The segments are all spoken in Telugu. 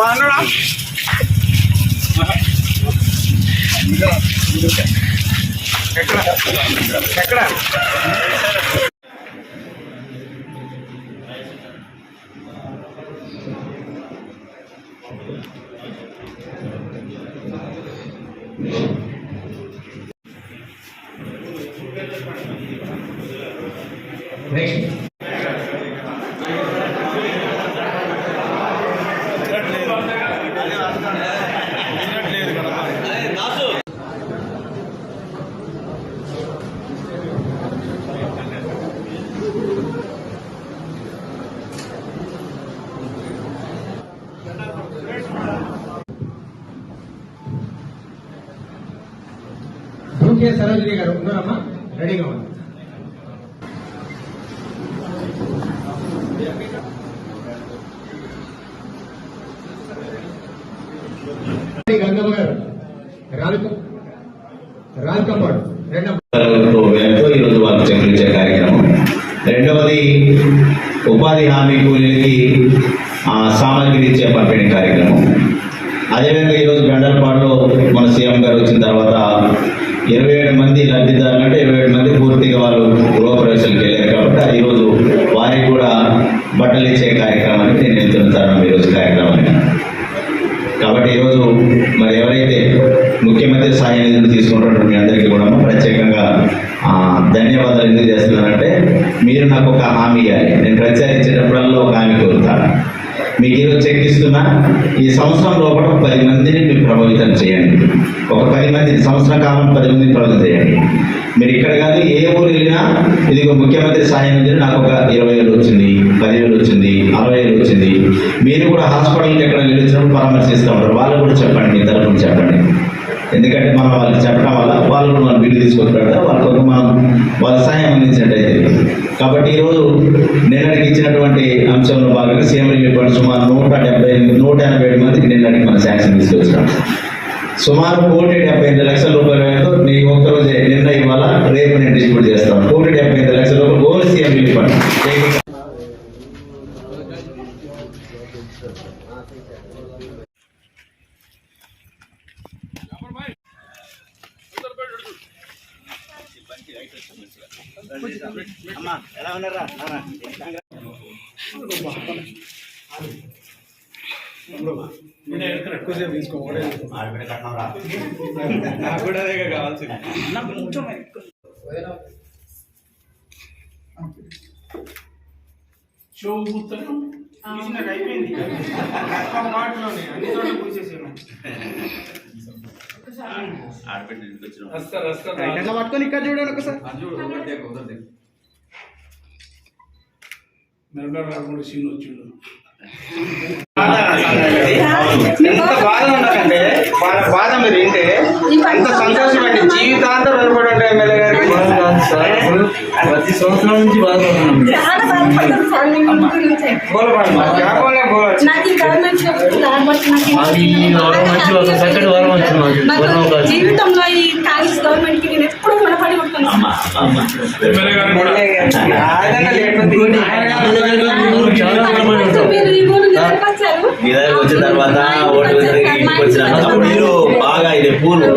బాగున్నాడా ఎక్కడ ఎక్కడ ఓకే సరోజిని గారు ఉన్నారమ్మా? రెడీగా ఉంది గంగమ్మ గారు రెండవ ఈరోజు కార్యక్రమం. రెండవది ఉపాధి హామీ కూలీలకి ఆ, సామాగ్రి ఇచ్చే పంపిణీ కార్యక్రమం. అదేవిధంగా ఈరోజు గండలపాడులో మన సీఎం గారు వచ్చిన తర్వాత ఇరవై ఏడు మంది లబ్ధిదారులు అంటే ఇరవై ఏడు మంది పూర్తిగా వాళ్ళు గృహప్రవేశాలకు వెళ్ళారు. కాబట్టి ఆ ఈరోజు వారికి కూడా బట్టలు ఇచ్చే కార్యక్రమానికి నేను వెళ్తున్నాను ఈరోజు కార్యక్రమానికి. కాబట్టి ఈరోజు మరి ఎవరైతే ముఖ్యమంత్రి సహాయ నిధులు తీసుకుంటున్నారో మీ అందరికీ కూడా ప్రత్యేకంగా ధన్యవాదాలు ఎందుకు చేస్తున్నానంటే మీరు నాకు ఒక హామీ ఇవ్వాలి. నేను ప్రచారించేటప్పుడల్లా ఒక హామీ కోరుతాను. మీకు ఈరోజు చెక్ ఇస్తున్నా ఈ సంవత్సరం లోపల పది మందిని మీరు ప్రభావితం చేయండి. ఒక పది మంది సంవత్సరం కాలం పది మందిని ప్రభావితం చేయండి. మీరు ఇక్కడ కాదు ఏ ఊరు వెళ్ళినా ఇది ముఖ్యమంత్రి సహాయం నిధులు నాకు ఒక ఇరవై వేలు వచ్చింది పదివేలు వచ్చింది అరవై వేలు వచ్చింది. మీరు కూడా హాస్పిటల్కి ఎక్కడ వెళ్ళినప్పుడు పరామర్శిస్తూ ఉంటారు. వాళ్ళు కూడా చెప్పండి మీ తరఫున చెప్పండి. ఎందుకంటే మనం వాళ్ళకి చెప్పడం వల్ల వాళ్ళు కూడా మనం వీడియో తీసుకొచ్చి పెడతారు మనం వాళ్ళ సహాయం అందించినట్టయితే. కాబట్టి ఈరోజు నిన్నటికి ఇచ్చినటువంటి సీఎం రిలీఫ్ ఫండ్ సుమారు నూట డెబ్బై నూట ఎనభై ఏడు మందికి నిన్నటికి మన శాంక్షన్ తీసుకొచ్చాం సుమారు కోటి డెబ్బై ఐదు లక్షల రూపాయలతో నీ ఒక్కరోజే నిన్న ఇవాళ రేపు నేను డిస్ట్రిబ్యూట్ చేస్తాను. కోటి డెబ్బై ఐదు లక్షల రూపాయలు ఓన్ సీఎం రిలీఫ్ ఫండ్ అమ్మా ఎలా ఉన్నారా కావాల్సింది షో మొత్తం తీసినాక అయిపోయింది ఒక్క మాటలోనే అన్ని చోట్ల పూసేసాను వస్తారు వస్తారు ఎట్లా పట్టుకొని ఇక్కడ చూడండి ఒకసారి మెరడా రాకుండా సీన్ వచ్చిండు. ఎంత బాధ ఉండకంటే వాళ్ళ బాధ మీరు వింటే ఎంత సంతోషమండి జీవితాంతం ఎమ్మెల్యే గారికి ప్రతి సంవత్సరం నుంచి బాధపడుతున్నాం. జీవితంలో ఈ కాంగ్రెస్ గవర్నమెంట్కి నేను ఎప్పుడు వచ్చిన తర్వాత ఓటు ఇంటికి అప్పుడు మీరు బాగా ఇది పూలు.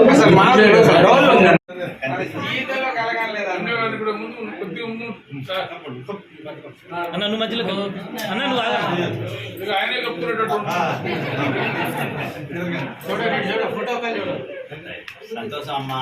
అన్న నువ్వు మధ్యలో అన్న నువ్వు ఆయనే చెప్తున్నట్టు సంతోషం అమ్మా.